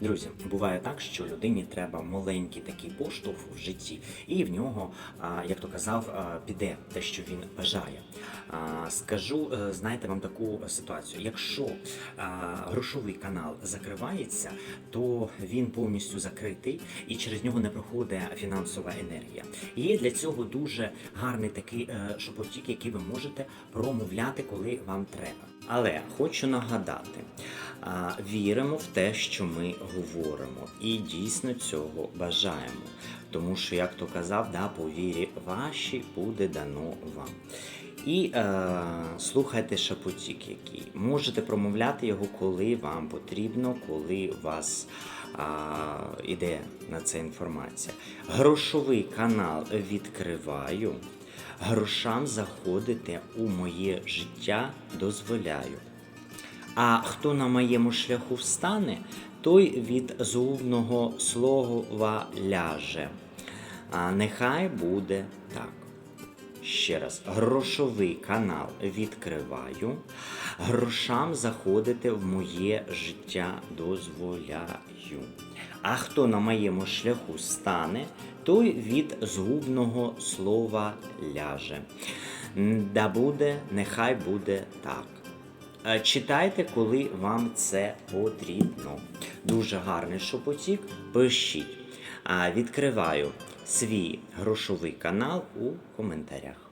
Друзі, буває так, що людині треба маленький такий поштовх в житті, і в нього, як то казав, піде те, що він бажає. Скажу, е, знаєте вам таку ситуацію. Якщо грошовий канал закривається, то він повністю закритий і через нього не проходить фінансова енергія. Є для цього дуже гарний такий е, шепотік, який ви можете промовляти, коли вам треба. Але хочу нагадати, віримо в те, що ми говоримо, і дійсно цього бажаємо. Тому що, як то казав, да, по вірі вашій буде дано вам. І е, слухайте шепотік, який можете промовляти його, коли вам потрібно, коли вас а, іде на це інформація. Грошовий канал відкриваю, грошам заходити у моє життя дозволяю. А хто на моєму шляху встане, той від згубного слова ляже. А нехай буде так. Ще раз, грошовий канал відкриваю, грошам заходити в моє життя дозволяю. А хто на моєму шляху стане, той від згубного слова ляже. Да буде, нехай буде так. Е, Читайте, коли вам це потрібно. Дуже гарний шепотік. Пишіть. Відкриваю свій грошовий канал у коментарях.